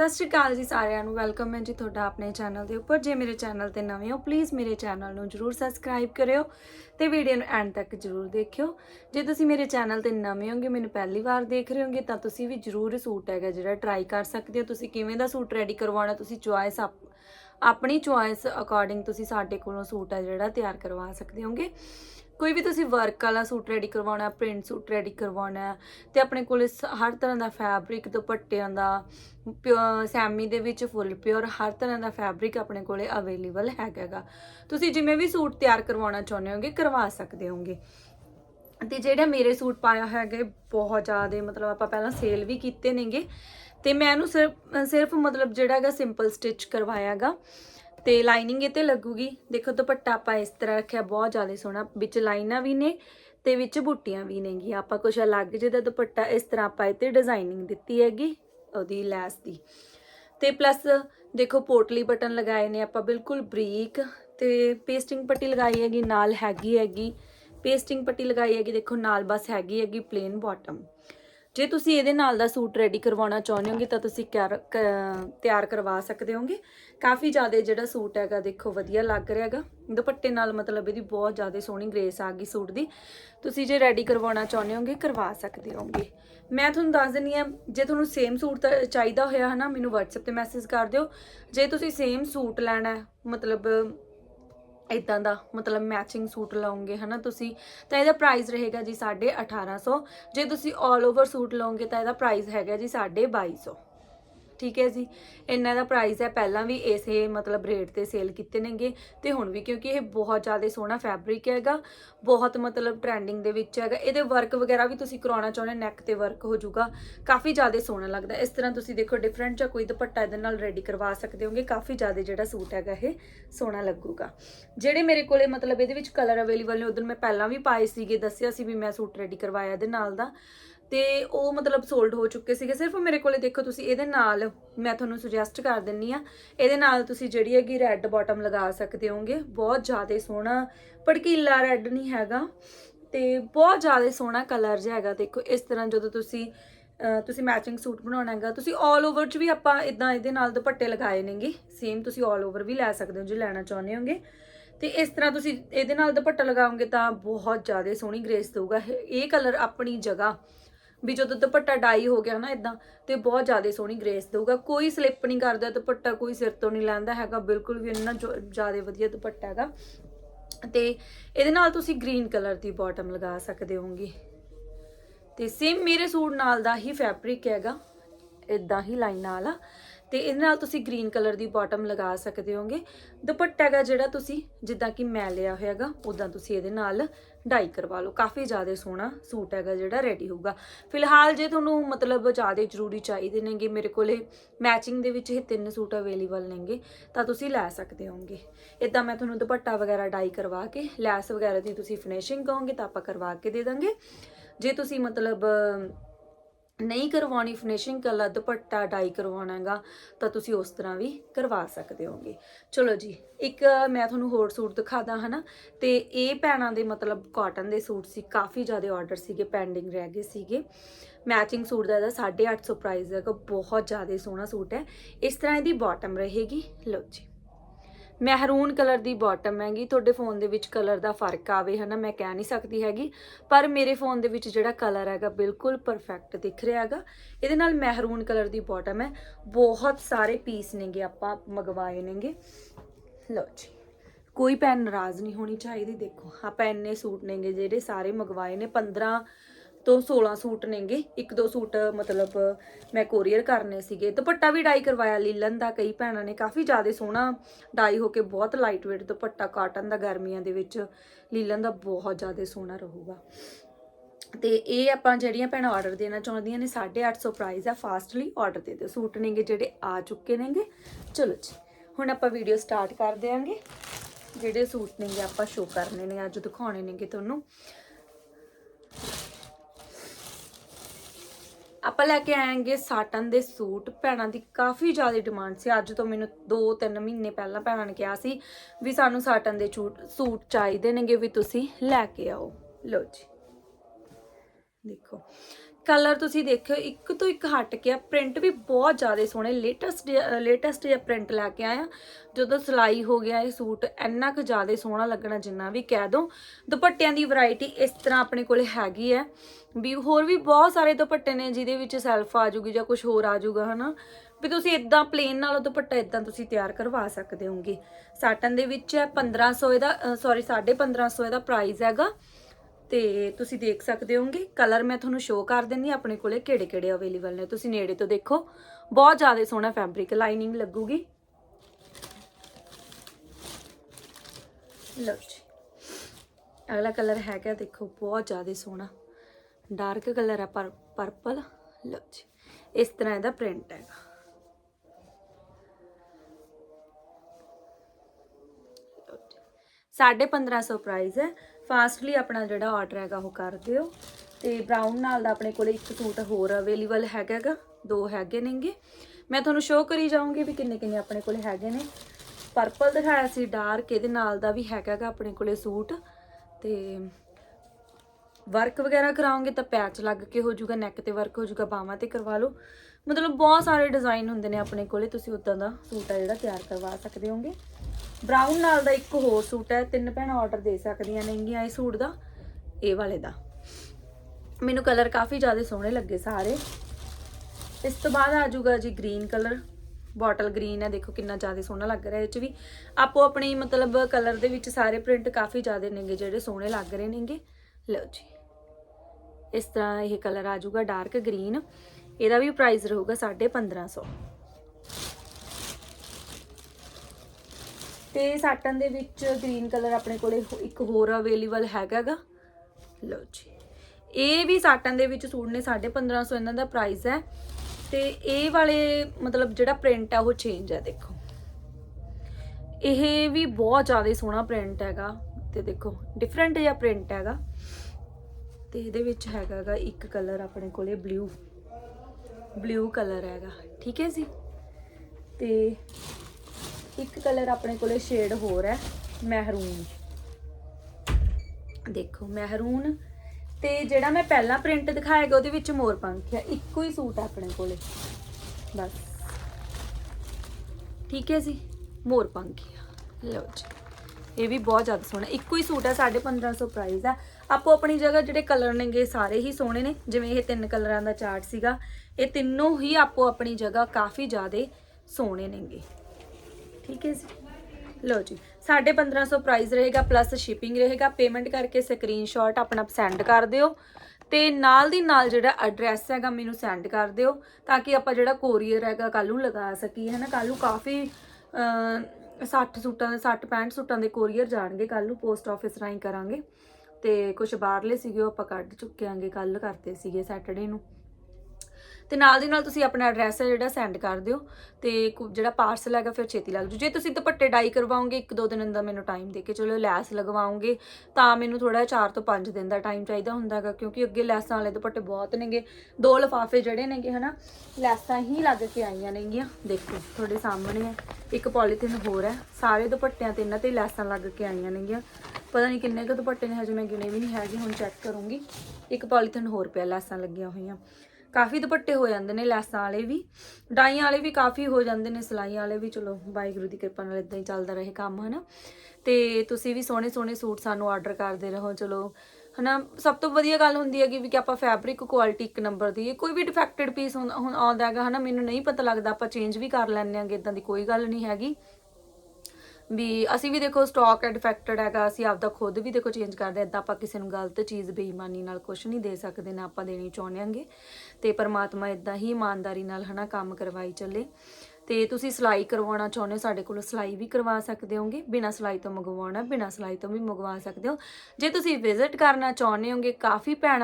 ਸਤਿ ਸ਼੍ਰੀ ਅਕਾਲ ਜੀ ਸਾਰਿਆਂ ਨੂੰ, ਵੈਲਕਮ ਹੈ ਜੀ ਤੁਹਾਡਾ ਆਪਣੇ ਚੈਨਲ ਦੇ ਉੱਪਰ। ਜੇ ਮੇਰੇ ਚੈਨਲ ਤੇ ਨਵੇਂ ਹੋ ਪਲੀਜ਼ ਮੇਰੇ ਚੈਨਲ ਨੂੰ ਜਰੂਰ ਸਬਸਕ੍ਰਾਈਬ ਕਰਿਓ ਤੇ ਵੀਡੀਓ ਨੂੰ ਐਂਡ ਤੱਕ ਜਰੂਰ ਦੇਖਿਓ। ਜੇ ਤੁਸੀਂ ਮੇਰੇ ਚੈਨਲ ਤੇ ਨਵੇਂ ਹੋਗੇ, ਮੈਨੂੰ ਪਹਿਲੀ ਵਾਰ ਦੇਖ ਰਹੇ ਹੋਗੇ, ਤਾਂ ਤੁਸੀਂ ਵੀ ਜਰੂਰ ਸੂਟ ਹੈਗਾ ਜਿਹੜਾ ਟਰਾਈ ਕਰ ਸਕਦੇ ਹੋ। ਤੁਸੀਂ ਕਿਵੇਂ ਦਾ ਸੂਟ ਰੈਡੀ ਕਰਵਾਉਣਾ, ਤੁਸੀਂ ਚੁਆਇਸ ਆਪਣੀ ਚੁਆਇਸ ਅਕੋਰਡਿੰਗ ਤੁਸੀਂ ਸਾਡੇ ਕੋਲੋਂ ਸੂਟ ਹੈ ਜਿਹੜਾ ਤਿਆਰ ਕਰਵਾ ਸਕਦੇ ਹੋਗੇ। ਕੋਈ ਵੀ ਤੁਸੀਂ ਵਰਕ ਵਾਲਾ ਸੂਟ ਰੈਡੀ ਕਰਵਾਉਣਾ ਪ੍ਰਿੰਟ ਸੂਟ ਰੈਡੀ ਕਰਵਾਉਣਾ ਹੈ ਤੇ ਆਪਣੇ ਕੋਲ ਸ- ਹਰ ਤਰ੍ਹਾਂ ਦਾ ਫੈਬਰਿਕ ਦੁਪੱਟਿਆਂ ਦਾ ਸੈਮੀ ਦੇ ਵਿੱਚ ਫੁੱਲ ਪਿਓਰ ਹਰ ਤਰ੍ਹਾਂ ਦਾ ਫੈਬਰਿਕ ਆਪਣੇ ਕੋਲੇ ਅਵੇਲੇਬਲ ਹੈਗਾਗਾ ਤੁਸੀਂ ਜਿਵੇਂ ਵੀ ਸੂਟ ਤਿਆਰ ਕਰਵਾਉਣਾ ਚਾਹੁੰਦੇ ਹੋਗੇ, ਕਰਵਾ ਸਕਦੇ ਹੋਗੇ। ਤੇ ਜਿਹੜਾ ਮੇਰੇ ਸੂਟ ਪਾਇਆ ਹੈਗੇ ਬਹੁਤ ਜ਼ਿਆਦਾ ਮਤਲਬ ਆਪਾਂ ਪਹਿਲਾਂ ਸੇਲ ਵੀ ਕੀਤੇ ਨੇਗੇ। ਤੇ ਮੈਂ ਇਹਨੂੰ ਸਿਰਫ ਸਿਰਫ ਮਤਲਬ ਜਿਹੜਾ ਹੈਗਾ ਸਿੰਪਲ ਸਟਿਚ ਕਰਵਾਇਆਗਾ ਤੇ ਲਾਈਨਿੰਗ ਇਹ ਤੇ ਲੱਗੂਗੀ। ਦੇਖੋ ਦੁਪੱਟਾ ਆਪਾਂ ਇਸ ਤਰ੍ਹਾਂ ਰੱਖਿਆ, ਬਹੁਤ ਜ਼ਿਆਦਾ ਸੋਹਣਾ। ਵਿੱਚ ਲਾਈਨਾਂ ਵੀ ਨੇ ਤੇ ਵਿੱਚ ਬੂਟੀਆਂ ਵੀ ਨੇਗੀਆਂ। ਆਪਾਂ ਕੁਛ ਅਲੱਗ ਜਿਹਦਾ ਦੁਪੱਟਾ ਇਸ ਤਰ੍ਹਾਂ ਆਪਾਂ ਇਹ ਤੇ ਡਿਜ਼ਾਈਨਿੰਗ ਦਿੱਤੀ ਹੈਗੀ ਉਹਦੀ ਲੈਸ ਦੀ। ਤੇ ਪਲੱਸ ਦੇਖੋ ਪੋਟਲੀ ਬਟਨ ਲਗਾਏ ਨੇ, ਆਪਾਂ ਬਿਲਕੁਲ ਬਰੀਕ ਤੇ ਪੇਸਟਿੰਗ ਪੱਟੀ ਲਗਾਈ ਹੈਗੀ, ਨਾਲ ਹੈਗੀ ਹੈਗੀ। ਪੇਸਟਿੰਗ ਪੱਟੀ ਲਗਾਈ ਹੈਗੀ, ਦੇਖੋ ਨਾਲ ਬਸ ਹੈਗੀ ਹੈਗੀ ਪਲੇਨ ਬਾਟਮ ਜੇ ਤੁਸੀਂ ਇਹਦੇ ਨਾਲ ਦਾ ਸੂਟ ਰੈਡੀ ਕਰਵਾਉਣਾ ਚਾਹੁੰਦੇ ਹੋਗੇ ਤਾਂ ਤੁਸੀਂ ਕਿਆ- ਕ- ਤਿਆਰ ਕਰਵਾ ਸਕਦੇ ਹੋਗੇ। ਕਾਫੀ ਜ਼ਿਆਦਾ ਜਿਹੜਾ ਸੂਟ ਹੈਗਾ, ਦੇਖੋ ਵਧੀਆ ਲੱਗ ਰਿਹਾ ਹੈਗਾ। ਦੁਪੱਟੇ ਨਾਲ ਮਤਲਬ ਇਹਦੀ ਬਹੁਤ ਜ਼ਿਆਦਾ ਸੋਹਣੀ ਗ੍ਰੇਸ ਆ ਗਈ ਸੂਟ ਦੀ। ਤੁਸੀਂ ਜੇ ਰੈਡੀ ਕਰਵਾਉਣਾ ਚਾਹੁੰਦੇ ਹੋਗੇ, ਕਰਵਾ ਸਕਦੇ ਹੋਗੇ। ਮੈਂ ਤੁਹਾਨੂੰ ਦੱਸ ਦਿੰਨੀ ਆ ਜੇ ਤੁਹਾਨੂੰ ਸੇਮ ਸੂਟ ਤਾਂ ਚਾਹੀਦਾ ਹੋਇਆ ਹਨਾ, ਮੈਨੂੰ WhatsApp ਤੇ ਮੈਸੇਜ ਕਰ ਦਿਓ। ਜੇ ਤੁਸੀਂ ਸੇਮ ਸੂਟ ਲੈਣਾ ਮਤਲਬ ਇਦਾਂ ਦਾ ਮਤਲਬ ਮੈਚਿੰਗ ਸੂਟ ਲਾਉਂਗੇ, ਹਨਾ ਤੁਸੀਂ? ਤਾਂ ਇਹਦਾ ਪ੍ਰਾਈਸ ਰਹੇਗਾ ਜੀ 1850 ਜੇ ਤੁਸੀਂ 올 ਓਵਰ ਸੂਟ ਲਓਗੇ ਤਾਂ ਇਹਦਾ ਪ੍ਰਾਈਸ ਹੈਗਾ ਜੀ 2250 ਠੀਕ ਹੈ ਜੀ। ਇਹਨਾਂ ਦਾ ਪ੍ਰਾਈਸ ਹੈ ਪਹਿਲਾਂ ਵੀ ਇਸੇ ਮਤਲਬ ਰੇਟ ਤੇ ਸੇਲ ਕੀਤੇ ਨੇਗੇ ਤੇ ਹੁਣ ਵੀ ਕਿਉਂਕਿ ਇਹ ਬਹੁਤ ਜ਼ਿਆਦਾ ਸੋਹਣਾ ਫੈਬਰਿਕ ਹੈਗਾ, ਬਹੁਤ ਮਤਲਬ ਟ੍ਰੈਂਡਿੰਗ ਦੇ ਵਿੱਚ ਹੈਗਾ। ਇਹਦੇ ਵਰਕ ਵਗੈਰਾ ਵੀ ਤੁਸੀਂ ਕਰਾਉਣਾ ਚਾਹੁੰਦੇ ਨੈਕ ਤੇ ਵਰਕ ਹੋ ਜਾਊਗਾ, ਕਾਫੀ ਜ਼ਿਆਦਾ ਸੋਹਣਾ ਲੱਗਦਾ। ਇਸ ਤਰ੍ਹਾਂ ਤੁਸੀਂ ਦੇਖੋ ਡਿਫਰੈਂਟ ਜਾਂ ਕੋਈ ਦੁਪੱਟਾ ਇਹਦੇ ਨਾਲ ਰੈਡੀ ਕਰਵਾ ਸਕਦੇ ਹੋਗੇ, ਕਾਫੀ ਜ਼ਿਆਦਾ ਜਿਹੜਾ ਸੂਟ ਹੈਗਾ ਇਹ ਸੋਹਣਾ ਲੱਗੂਗਾ। ਜਿਹੜੇ ਮੇਰੇ ਕੋਲੇ ਮਤਲਬ ਇਹਦੇ ਵਿੱਚ ਕਲਰ ਅਵੇਲੇਬਲ ਨੇ, ਉਦੋਂ ਮੈਂ ਪਹਿਲਾਂ ਵੀ ਪਾਏ ਸੀਗੇ, ਦੱਸਿਆ ਸੀ ਵੀ ਮੈਂ ਸੂਟ ਰੈਡੀ ਕਰਵਾਇਆ ਇਹਦੇ ਨਾਲ ਦਾ। ਤੇ ਉਹ ਮਤਲਬ ਸੋਲਡ ਹੋ ਚੁੱਕੇ ਸੀਗੇ। ਸਿਰਫ ਮੇਰੇ ਕੋਲੇ ਦੇਖੋ ਤੁਸੀਂ, ਇਹਦੇ ਨਾਲ ਮੈਂ ਤੁਹਾਨੂੰ ਸੁਜੈਸਟ ਕਰ ਦਿੰਨੀ ਆ। ਇਹਦੇ ਨਾਲ ਤੁਸੀਂ ਜਿਹੜੀ ਹੈਗੀ ਰੈੱਡ ਬਾਟਮ ਲਗਾ ਸਕਦੇ ਹੋਗੇ। ਬਹੁਤ ਜ਼ਿਆਦਾ ਸੋਹਣਾ ਭੜਕੀਲਾ ਰੈੱਡ ਨਹੀਂ ਹੈਗਾ ਤੇ ਬਹੁਤ ਜ਼ਿਆਦਾ ਸੋਹਣਾ ਕਲਰ ਜਿਹਾ ਹੈਗਾ। ਦੇਖੋ, ਇਸ ਤਰ੍ਹਾਂ ਜਦੋਂ ਤੁਸੀਂ ਤੁਸੀਂ ਮੈਚਿੰਗ ਸੂਟ ਬਣਾਉਣਾ ਹੈਗਾ, ਤੁਸੀਂ 올 ਓਵਰ ਚ ਵੀ ਆਪਾਂ ਇਦਾਂ ਇਹਦੇ ਨਾਲ ਦੁਪੱਟੇ ਲਗਾਏ ਨੇਗੇ। ਸੇਮ ਤੁਸੀਂ 올 ਓਵਰ ਵੀ ਲੈ ਸਕਦੇ ਹੋ ਜੇ ਲੈਣਾ ਚਾਹੁੰਦੇ ਹੋਗੇ। ਤੇ ਇਸ ਤਰ੍ਹਾਂ ਤੁਸੀਂ ਇਹਦੇ ਨਾਲ ਦੁਪੱਟਾ ਲਗਾਓਗੇ ਤਾਂ ਬਹੁਤ ਜ਼ਿਆਦਾ ਸੋਹਣੀ ਗ੍ਰੇਸ ਦਊਗਾ। ਇਹ ਕਲਰ ਆਪਣੀ ਜਗ੍ਹਾ ਵੀ ਜਦੋਂ ਦੁਪੱਟਾ ਡਾਈ ਹੋ ਗਿਆ ਨਾ ਇਦਾਂ ਤੇ ਬਹੁਤ ਜ਼ਿਆਦਾ ਸੋਹਣੀ ਗ੍ਰੇਸ ਦੇਊਗਾ। ਕੋਈ ਸਲਿੱਪ ਨਹੀਂ ਕਰਦਾ, ਦੁਪੱਟਾ ਕੋਈ ਸਿਰ ਤੋਂ ਨਹੀਂ ਲੈਂਦਾ ਹੈਗਾ, ਬਿਲਕੁਲ ਵੀ ਇੰਨਾ ਜੋ- ਜ਼ਿਆਦਾ ਵਧੀਆ ਦੁਪੱਟਾ ਹੈਗਾ। ਤੇ ਇਹਦੇ ਨਾਲ ਤੁਸੀਂ ਗ੍ਰੀਨ ਕਲਰ ਦੀ ਬਾਟਮ ਲਗਾ ਸਕਦੇ ਹੋਗੇ ਤੇ ਸੇਮ ਮੇਰੇ ਸੂਟ ਨਾਲ ਦਾ ਹੀ ਫੈਬਰਿਕ ਹੈਗਾ ਇਦਾਂ ਹੀ ਲਾਈਨਾਂ ਵਾਲਾ। ਤੇ ਇਹਦੇ ਨਾਲ ਤੁਸੀਂ ਗ੍ਰੀਨ ਕਲਰ ਦੀ ਬਾਟਮ ਲਗਾ ਸਕਦੇ ਹੋਗੇ। ਦੁਪੱਟਾ ਹੈਗਾ ਜਿਹੜਾ ਤੁਸੀਂ ਜਿੱਦਾਂ ਕਿ ਮੈਂ ਲਿਆ ਹੋਇਆਗਾ ਉਦਾਂ ਤੁਸੀਂ ਇਹਦੇ ਨਾਲ ਡਾਈ ਕਰਵਾ ਲਓ। ਕਾਫੀ ਜ਼ਿਆਦਾ ਸੋਹਣਾ ਸੂਟ ਹੈਗਾ ਜਿਹੜਾ ਰੈਡੀ ਹੋਊਗਾ। ਫਿਲਹਾਲ ਜੇ ਤੁਹਾਨੂੰ ਮਤਲਬ ਜ਼ਿਆਦਾ ਜ਼ਰੂਰੀ ਚਾਹੀਦੇ ਨੇਗੇ, ਮੇਰੇ ਕੋਲੇ ਮੈਚਿੰਗ ਦੇ ਵਿੱਚ ਇਹ ਤਿੰਨ ਸੂਟ ਅਵੇਲੇਬਲ ਨੇਗੇ, ਤਾਂ ਤੁਸੀਂ ਲੈ ਸਕਦੇ ਹੋਗੇ। ਇਦਾਂ ਮੈਂ ਤੁਹਾਨੂੰ ਦੁਪੱਟਾ ਵਗੈਰਾ ਡਾਈ ਕਰਵਾ ਕੇ, ਲੈਸ ਵਗੈਰਾ ਦੀ ਤੁਸੀਂ ਫਿਨਿਸ਼ਿੰਗ ਕਹੋਗੇ ਤਾਂ ਆਪਾਂ ਕਰਵਾ ਕੇ ਦੇ ਦਾਂਗੇ। ਜੇ ਤੁਸੀਂ ਮਤਲਬ ਨਹੀਂ ਕਰਵਾਉਣੀ ਫਿਨਿਸ਼ਿੰਗ ਕਲਾ ਦੁਪੱਟਾ ਡਾਈ ਕਰਵਾਉਣਾ ਹੈਗਾ ਤਾਂ ਤੁਸੀਂ ਉਸ ਤਰ੍ਹਾਂ ਵੀ ਕਰਵਾ ਸਕਦੇ ਹੋਗੇ। ਚਲੋ ਜੀ, ਇੱਕ ਮੈਂ ਤੁਹਾਨੂੰ ਹੋਰ ਸੂਟ ਦਿਖਾਦਾ, ਹਨਾ? ਤੇ ਇਹ ਭੈਣਾਂ ਦੇ ਮਤਲਬ ਕਾਟਨ ਦੇ ਸੂਟ ਸੀ, ਕਾਫੀ ਜ਼ਿਆਦਾ ਆਰਡਰ ਸੀਗੇ ਪੈਂਡਿੰਗ ਰਹਿ ਗਏ ਸੀਗੇ। ਮੈਚਿੰਗ ਸੂਟ ਦਾ ਇਹਦਾ 850 ਪ੍ਰਾਈਸ ਹੈਗਾ, ਬਹੁਤ ਜ਼ਿਆਦਾ ਸੋਹਣਾ ਸੂਟ ਹੈ। ਇਸ ਤਰ੍ਹਾਂ ਇਹਦੀ ਬਾਟਮ ਰਹੇਗੀ। ਲਓ ਜੀ। ਮਹਿਰੂਨ ਕਲਰ ਦੀ ਬਾਟਮ ਹੈਗੀ, ਤੁਹਾਡੇ ਫੋਨ ਦੇ ਵਿੱਚ ਕਲਰ ਦਾ ਫ਼ਰਕ ਆਵੇ ਹਨਾ, ਮੈਂ ਕਹਿ ਨਹੀਂ ਸਕਦੀ ਹੈਗੀ। ਪਰ ਮੇਰੇ ਫੋਨ ਦੇ ਵਿੱਚ ਜਿਹੜਾ ਕਲਰ ਹੈਗਾ ਬਿਲਕੁਲ ਪਰਫੈਕਟ ਦਿਖ ਰਿਹਾ ਹੈਗਾ। ਇਹਦੇ ਨਾਲ ਮਹਿਰੂਨ ਕਲਰ ਦੀ ਬਾਟਮ ਹੈ। ਬਹੁਤ ਸਾਰੇ ਪੀਸ ਨੇਗੇ, ਆਪਾਂ ਮੰਗਵਾਏ ਨੇਗੇ। ਲਓ ਜੀ, ਕੋਈ ਭੈਣ ਨਾਰਾਜ਼ ਨਹੀਂ ਹੋਣੀ ਚਾਹੀਦੀ, ਦੇਖੋ, ਆਪਾਂ ਇੰਨੇ ਸੂਟ ਨੇਗੇ ਜਿਹੜੇ ਸਾਰੇ ਮੰਗਵਾਏ ਨੇ 15 ਤੋਂ 16 ਸੂਟ ਨੇਗੇ। ਇੱਕ ਦੋ ਸੂਟ, ਮਤਲਬ, ਮੈਂ ਕੋਰੀਅਰ ਕਰਨੇ ਸੀਗੇ। ਦੁਪੱਟਾ ਵੀ ਡਾਈ ਕਰਵਾਇਆ ਲੀਲਨ ਦਾ, ਕਈ ਭੈਣਾਂ ਨੇ। ਕਾਫੀ ਜ਼ਿਆਦਾ ਸੋਹਣਾ ਡਾਈ ਹੋ ਕੇ, ਬਹੁਤ ਲਾਈਟ weight ਦੁਪੱਟਾ ਕਾਟਨ ਦਾ ਗਰਮੀਆਂ ਦੇ ਵਿੱਚ। ਲੀਲਨ ਦਾ ਬਹੁਤ ਜ਼ਿਆਦਾ ਸੋਹਣਾ ਰਹੂਗਾ। ਤੇ ਇਹ ਆਪਾਂ ਜਿਹੜੀਆਂ ਭੈਣਾਂ ਆਰਡਰ ਦੇਣਾ ਚਾਹੁੰਦੀਆਂ ਨੇ 850 ਪ੍ਰਾਈਸ ਆ ਫਾਸਟਲੀ ਆਰਡਰ ਦੇ ਦਿਓ। ਸੂਟ ਨੇਗੇ ਜਿਹੜੇ ਆ ਚੁੱਕੇ ਨੇਗੇ। ਚਲੋ ਜੀ, ਹੁਣ ਆਪਾਂ ਵੀਡੀਓ ਸਟਾਰਟ ਕਰ ਦਿਆਂਗੇ। ਜਿਹੜੇ ਸੂਟ ਨੇਗੇ ਆਪਾਂ ਸ਼ੋ ਕਰਨੇ ਨੇ, ਅੱਜ ਦਿਖਾਉਣੇ ਨੇਗੇ ਤੁਹਾਨੂੰ। ਆਪਾਂ ਲੈ ਕੇ ਆਏਗੇ ਸਾਟਨ ਦੇ ਸੂਟ। ਭੈਣਾਂ ਦੀ ਕਾਫੀ ਜ਼ਿਆਦਾ ਡਿਮਾਂਡ ਸੀ। ਅੱਜ ਤੋਂ ਮੈਨੂੰ 2-3 ਮਹੀਨੇ ਪਹਿਲਾਂ ਭੈਣਾਂ ਨੇ ਕਿਹਾ ਸੀ ਵੀ ਸਾਨੂੰ ਸਾਟਨ ਦੇ ਚੂਟ- ਸੂਟ ਚਾਹੀਦੇ ਨੇਗੇ ਵੀ ਤੁਸੀਂ ਲੈ ਕੇ ਆਓ। ਲਓ ਜੀ। ਦੇਖੋ ਕਲਰ ਤੁਸੀਂ ਦੇਖਿਓ, ਇੱਕ ਤੋਂ ਇੱਕ ਹਟ ਕੇ ਆ, ਪ੍ਰਿੰਟ ਵੀ ਬਹੁਤ ਜ਼ਿਆਦਾ ਸੋਹਣੇ ਲੇਟੈਸਟ ਲੇਟੈਸਟ ਜਿਹਾ ਪ੍ਰਿੰਟ ਲੈ ਕੇ ਆਇਆ ਜਦੋਂ ਸਿਲਾਈ ਹੋ ਗਿਆ ਇਹ ਸੂਟ, ਇੰਨਾ ਕੁ ਜ਼ਿਆਦਾ ਸੋਹਣਾ ਲੱਗਣਾ ਜਿੰਨਾ ਵੀ ਕਹਿ ਦੋ। ਦੁਪੱਟਿਆਂ ਦੀ ਵੈਰਾਈਟੀ ਇਸ ਤਰ੍ਹਾਂ ਆਪਣੇ ਕੋਲੇ ਹੈਗੀ ਹੈ। ਵੀ ਹੋਰ ਵੀ ਬਹੁਤ ਸਾਰੇ ਦੁਪੱਟੇ ਨੇ ਜਿਹਦੇ ਵਿੱਚ ਸੈਲਫ ਆ ਜੂਗੀ ਜਾਂ ਕੁਝ ਹੋਰ ਆ ਜੂਗਾ, ਹਨਾ। ਵੀ ਤੁਸੀਂ ਇਦਾਂ ਪਲੇਨ ਨਾਲੋਂ ਦੁਪੱਟਾ ਇਦਾਂ ਤੁਸੀਂ ਤਿਆਰ ਕਰਵਾ ਸਕਦੇ ਹੋਗੇ। ਸਾਟਨ ਦੇ ਵਿੱਚ ਹੈ 1500 ਇਹਦਾ ਸੌਰੀ 1550 ਇਹਦਾ ਪ੍ਰਾਈਸ ਹੈਗਾ। ਤੇ ਤੁਸੀਂ ਦੇਖ ਸਕਦੇ ਹੋਗੇ ਕਲਰ ਮੈਂ ਤੁਹਾਨੂੰ ਸ਼ੋਅ ਕਰ ਦਿੰਦੀ ਆਪਣੇ ਕੋਲੇ ਕਿਹੜੇ ਕਿਹੜੇ ਅਵੇਲੇਬਲ ਨੇ। ਤੁਸੀਂ ਨੇੜੇ ਤੋਂ ਦੇਖੋ, ਬਹੁਤ ਜ਼ਿਆਦਾ ਸੋਹਣਾ ਫੈਬਰਿਕ ਲਾਈਨਿੰਗ ਲੱਗੂਗੀ। ਲਓ ਜੀ, ਅਗਲਾ ਕਲਰ ਹੈਗਾ ਦੇਖੋ, ਬਹੁਤ ਜ਼ਿਆਦਾ ਸੋਹਣਾ। ਡਾਰਕ ਕਲਰ ਹੈ ਪਰ ਪਰਪਲ ਲਓ ਜੀ, ਇਸ ਤਰ੍ਹਾਂ ਇਹਦਾ ਪ੍ਰਿੰਟ ਹੈਗਾ। ਸਾਢੇ 1500 ਪ੍ਰਾਈਸ ਹੈ। ਫਾਸਟਲੀ ਆਪਣਾ ਜਿਹੜਾ ਆਰਡਰ ਹੈਗਾ ਉਹ ਕਰ ਦਿਓ। ਤੇ ਬ੍ਰਾਊਨ ਨਾਲ ਦਾ ਆਪਣੇ ਕੋਲੇ ਇੱਕ ਸੂਟ ਹੋਰ ਅਵੇਲੇਬਲ ਹੈਗਾਗਾ। ਦੋ ਹੈਗੇ ਨੇਗੇ। ਮੈਂ ਤੁਹਾਨੂੰ ਸ਼ੋਅ ਕਰੀ ਜਾਊਂਗੀ ਵੀ ਕਿੰਨੇ ਕਿੰਨੇ ਆਪਣੇ ਕੋਲੇ ਹੈਗੇ ਨੇ। ਪਰਪਲ ਦਿਖਾਇਆ ਸੀ ਡਾਰਕ ਇਹਦੇ ਨਾਲ ਦਾ ਵੀ ਹੈਗਾਗਾ ਆਪਣੇ ਕੋਲੇ ਸੂਟ। ਤੇ ਵਰਕ ਵਗੈਰਾ ਕਰਾਉਂਗੇ ਤਾਂ ਪੈਚ ਲੱਗ ਕੇ ਹੋ ਜਾਊਗਾ ਨੈਕ ਤੇ ਵਰਕ ਹੋ ਜਾਊਗਾ, ਬਾਹਾਂ ਤੇ ਕਰਵਾ ਲਓ। ਮਤਲਬ ਬਹੁਤ ਸਾਰੇ ਡਿਜ਼ਾਈਨ ਹੁੰਦੇ ਨੇ ਆਪਣੇ ਕੋਲੇ, ਤੁਸੀਂ ਉਦਾਂ ਦਾ ਸੂਟ ਆ ਜਿਹੜਾ ਤਿਆਰ ਕਰਵਾ ਸਕਦੇ ਹੋਗੇ। ਬ੍ਰਾਊਨ ਨਾਲ ਦਾ ਇੱਕ ਹੋਰ ਸੂਟ ਹੈ, ਤਿੰਨ ਭੈਣਾਂ ਆਰਡਰ ਦੇ ਸਕਦੀਆਂ ਨੇਗੀਆਂ ਇਹ ਸੂਟ ਦਾ, ਇਹ ਵਾਲੇ ਦਾ। ਮੈਨੂੰ ਕਲਰ ਕਾਫੀ ਜ਼ਿਆਦਾ ਸੋਹਣੇ ਲੱਗੇ ਸਾਰੇ। ਇਸ ਤੋਂ ਬਾਅਦ ਆ ਜਾਊਗਾ ਜੀ ਗ੍ਰੀਨ ਕਲਰ ਬੋਟਲ ਗ੍ਰੀਨ ਹੈ, ਦੇਖੋ ਕਿੰਨਾ ਜ਼ਿਆਦਾ ਸੋਹਣਾ ਲੱਗ ਰਿਹਾ ਇਹ ਚ ਵੀ। ਆਪੋ ਆਪਣੀ ਮਤਲਬ ਕਲਰ ਦੇ ਵਿੱਚ ਸਾਰੇ ਪ੍ਰਿੰਟ ਕਾਫੀ ਜ਼ਿਆਦਾ ਨੇਗੇ, ਜਿਹੜੇ ਸੋਹਣੇ ਲੱਗ ਰਹੇ ਨੇਗੇ। ਲਓ ਜੀ। ਇਸ ਤਰ੍ਹਾਂ ਇਹ ਕਲਰ ਆ ਜਾਊਗਾ ਡਾਰਕ ਗ੍ਰੀਨ ਇਹਦਾ ਵੀ ਪ੍ਰਾਈਸ ਰਹੂਗਾ 1550 ਤੇ ਸਾਟਨ ਦੇ ਵਿੱਚ ਗ੍ਰੀਨ ਕਲਰ ਆਪਣੇ ਕੋਲੇ ਇੱਕ ਹੋਰ ਅਵੇਲੇਬਲ ਹੈਗਾਗਾ। ਲਓ ਜੀ। ਇਹ ਵੀ ਸਾਟਨ ਦੇ ਵਿੱਚ ਸੂਟ ਨੇ 1550 ਇਹਨਾਂ ਦਾ ਪ੍ਰਾਈਸ ਹੈ। ਤੇ ਇਹ ਵਾਲੇ ਮਤਲਬ ਜਿਹੜਾ ਪ੍ਰਿੰਟ ਹੈ ਉਹ ਚੇਂਜ ਹੈ ਦੇਖੋ। ਇਹ ਵੀ ਬਹੁਤ ਜ਼ਿਆਦਾ ਸੋਹਣਾ ਪ੍ਰਿੰਟ ਹੈਗਾ। ਤੇ ਦੇਖੋ ਡਿਫਰੈਂਟ ਜਿਹਾ ਪ੍ਰਿੰਟ ਹੈਗਾ। ਤੇ ਇਹਦੇ ਵਿੱਚ ਹੈਗਾਗਾ ਇੱਕ ਕਲਰ ਆਪਣੇ ਕੋਲੇ ਬਲੂ ਬਲੂ ਕਲਰ ਹੈਗਾ। ਠੀਕ ਹੈ ਜੀ? ਤੇ ਇੱਕ ਕਲਰ ਆਪਣੇ ਕੋਲੇ ਸ਼ੇਡ ਹੋਰ ਹੈ ਮਹਿਰੂਨ ਦੇਖੋ ਮਹਿਰੂਨ ਤੇ ਜਿਹੜਾ ਮੈਂ ਪਹਿਲਾਂ ਪ੍ਰਿੰਟ ਦਿਖਾਇਆਗਾ ਉਹਦੇ ਵਿੱਚ ਮੋਰ ਪੰਖ ਹੈ, ਇੱਕੋ ਹੀ ਸੂਟ ਹੈ ਆਪਣੇ ਕੋਲੇ। ਬਸ। ਠੀਕ ਹੈ ਜੀ ਮੋਰ ਪੰਖੀਆ ਲਓ ਜੀ, ਇਹ ਵੀ ਬਹੁਤ ਜ਼ਿਆਦਾ ਸੋਹਣਾ, ਇੱਕੋ ਹੀ ਸੂਟ ਹੈ 1550 ਪ੍ਰਾਈਸ ਹੈ। ਆਪੋ ਆਪਣੀ ਜਗ੍ਹਾ ਜਿਹੜੇ ਕਲਰ ਨੇਗੇ, ਸਾਰੇ ਹੀ ਸੋਹਣੇ ਨੇ, ਜਿਵੇਂ ਇਹ ਤਿੰਨ ਕਲਰਾਂ ਦਾ ਚਾਰਟ ਸੀਗਾ, ਇਹ ਤਿੰਨੋਂ ਹੀ ਆਪੋ ਆਪਣੀ ਜਗ੍ਹਾ ਕਾਫੀ ਜ਼ਿਆਦਾ ਸੋਹਣੇ ਨੇਗੇ। ਠੀਕ ਹੈ ਜੀ? ਲਓ ਜੀ 1550 ਪ੍ਰਾਈਸ ਰਹੇਗਾ ਪਲੱਸ ਸ਼ਿਪਿੰਗ ਰਹੇਗਾ। ਪੇਮੈਂਟ ਕਰਕੇ ਸਕਰੀਨਸ਼ਾਟ ਆਪਣਾ ਸੈਂਡ ਕਰ ਦਿਓ ਤੇ ਨਾਲ ਦੀ ਨਾਲ ਜਿਹੜਾ ਐਡਰੈਸ ਹੈਗਾ ਮੈਨੂੰ ਸੈਂਡ ਕਰ ਦਿਓ ਤਾਂ ਕਿ ਆਪਾਂ ਜਿਹੜਾ ਕੋਰੀਅਰ ਹੈਗਾ ਕੱਲ ਨੂੰ ਲਗਾ ਸਕੀਏ ਹਨਾ ਕੱਲ ਨੂੰ ਕਾਫੀ ਅਮ, 60 ਸੂਟਾਂ ਦੇ 60 65 ਸੂਟਾਂ ਦੇ ਕੋਰੀਅਰ ਜਾਣਗੇ ਕੱਲ ਨੂੰ ਪੋਸਟ ਆਫਿਸ ਰਾਹੀਂ ਕਰਾਂਗੇ। ਤੇ ਕੁਝ ਬਾਹਰਲੇ ਸੀਗੇ ਉਹ ਆਪਾਂ ਕੱਢ ਚੁੱਕਿਆਂਗੇ ਕੱਲ ਕਰਤੇ ਸੀਗੇ ਸੈਟਰਡੇ ਨੂੰ। ਤੇ ਨਾਲ ਦੀ ਨਾਲ ਤੁਸੀਂ ਆਪਣਾ ਐਡਰੈਸ ਹੈ ਜਿਹੜਾ ਸੈਂਡ ਕਰ ਦਿਓ ਤੇ ਕੁ- ਜਿਹੜਾ ਪਾਰਸਲ ਹੈਗਾ ਫਿਰ ਛੇਤੀ ਲੱਗ ਜੂ ਜੇ ਤੁਸੀਂ ਦੁਪੱਟੇ ਡਾਈ ਕਰਵਾਓਗੇ, ਇੱਕ ਦੋ ਦਿਨ ਦਾ ਮੈਨੂੰ ਟਾਈਮ ਦੇ ਕੇ ਚਲੋ ਲੈਸ ਲਗਵਾਓਗੇ, ਤਾਂ ਮੈਨੂੰ ਥੋੜਾ 4 ਤੋਂ 5 ਦਿਨ ਦਾ ਟਾਈਮ ਚਾਹੀਦਾ ਹੁੰਦਾ ਹੈਗਾ ਕਿਉਂਕਿ ਅੱਗੇ ਲੈਸਾਂ ਵਾਲੇ ਦੁਪੱਟੇ ਬਹੁਤ ਨੇਗੇ। ਦੋ ਲਫਾਫੇ ਜਿਹੜੇ ਨੇਗੇ, ਹਨਾ, ਲੈਸਾਂ ਹੀ ਲੱਗ ਕੇ ਆਈਆਂ ਨੇਗੀਆਂ। ਦੇਖੋ, ਤੁਹਾਡੇ ਸਾਹਮਣੇ ਹੈ। ਇੱਕ ਪੋਲੀਥਿਨ ਹੋਰ ਹੈ। ਸਾਰੇ ਦੁਪੱਟਿਆਂ ਤੇ ਇਹਨਾਂ ਤੇ ਲੈਸਾਂ ਲੱਗ ਕੇ ਆਈਆਂ ਨੇਗੀਆਂ। ਪਤਾ ਨਹੀਂ ਕਿੰਨੇ ਕੁ ਦੁਪੱਟੇ ਨੇ, ਹਜੇ ਮੈਂ ਗਿਣੇ ਵੀ ਨਹੀਂ ਹੈਗੇ, ਹੁਣ ਚੈੱਕ ਕਰੂੰਗੀ। ਇੱਕ ਪੋਲੀਥੀਨ ਹੋਰ ਪਿਆ, ਲੈਸਾਂ ਲੱਗੀਆਂ ਹੋਈਆਂ। ਕਾਫੀ ਦੁਪੱਟੇ ਹੋ ਜਾਂਦੇ ਨੇ ਲੈਸਾਂ ਵਾਲੇ ਵੀ। ਡਾਈਆਂ ਵਾਲੇ ਵੀ ਕਾਫੀ ਹੋ ਜਾਂਦੇ ਨੇ, ਸਿਲਾਈਆਂ ਵਾਲੇ ਵੀ। ਚਲੋ, ਵਾਹਿਗੁਰੂ ਦੀ ਕਿਰਪਾ ਨਾਲ ਇਦਾਂ ਹੀ ਚੱਲਦਾ ਰਹੇ ਕੰਮ, ਹਨਾ। ਤੇ ਤੁਸੀਂ ਵੀ ਸੋਹਣੇ ਸੋਹਣੇ ਸੂਟ ਸਾਨੂੰ ਆਰਡਰ ਕਰਦੇ ਰਹੋ, ਚਲੋ। ਹਨਾ, ਸਭ ਤੋਂ ਵਧੀਆ ਗੱਲ ਹੁੰਦੀ ਹੈ ਕਿ ਵੀ ਕਿ ਆਪਾਂ ਫੈਬਰਿਕ ਕੁਆਲਿਟੀ ਇੱਕ ਨੰਬਰ ਦੀ ਕੋਈ ਵੀ ਡਿਫੈਕਟਡ ਪੀਸ ਹੁਣ ਆਉਂਦਾ ਹੈਗਾ, ਹਨਾ, ਮੈਨੂੰ ਨਹੀਂ ਪਤਾ ਲੱਗਦਾ, ਆਪਾਂ ਚੇਂਜ ਵੀ ਕਰ ਲੈਂਦੇ ਆਂਗੇ ਇਦਾਂ ਦੀ ਕੋਈ ਗੱਲ ਨਹੀਂ ਹੈਗੀ। ਵੀ ਅਸੀਂ ਵੀ ਦੇਖੋ ਸਟਾਕ ਹੈ ਡਿਫੈਕਟਡ ਹੈਗਾ, ਅਸੀਂ ਆਪਦਾ ਖੁਦ ਵੀ ਦੇਖੋ ਚੇਂਜ ਕਰਦੇ ਇਦਾਂ ਆਪਾਂ ਕਿਸੇ ਨੂੰ ਗਲਤ ਚੀਜ਼, ਬੇਈਮਾਨੀ ਨਾਲ ਕੁਝ ਨਹੀਂ ਦੇ ਸਕਦੇ, ਨਾ ਆਪਾਂ ਦੇਣੀ ਚਾਹੁੰਦੇ ਆਂਗੇ ਤੇ ਪਰਮਾਤਮਾ ਇਦਾਂ ਹੀ ਇਮਾਨਦਾਰੀ ਨਾਲ ਹਨਾ ਕੰਮ ਕਰਵਾਈ ਚੱਲੇ। ਤੇ ਤੁਸੀਂ ਸਿਲਾਈ ਕਰਵਾਉਣਾ ਚਾਹੁੰਦੇ ਹੋ, ਸਾਡੇ ਕੋਲੋਂ ਸਿਲਾਈ ਵੀ ਕਰਵਾ ਸਕਦੇ ਹੋਗੇ। ਬਿਨਾਂ ਸਿਲਾਈ ਤੋਂ ਮੰਗਵਾਉਣਾ, ਬਿਨਾਂ ਸਿਲਾਈ ਤੋਂ ਵੀ ਮੰਗਵਾ ਸਕਦੇ ਹੋ। ਜੇ ਤੁਸੀਂ ਵਿਜ਼ਿਟ ਕਰਨਾ ਚਾਹੁੰਦੇ ਹੋਗੇ, ਕਾਫੀ ਭੈਣ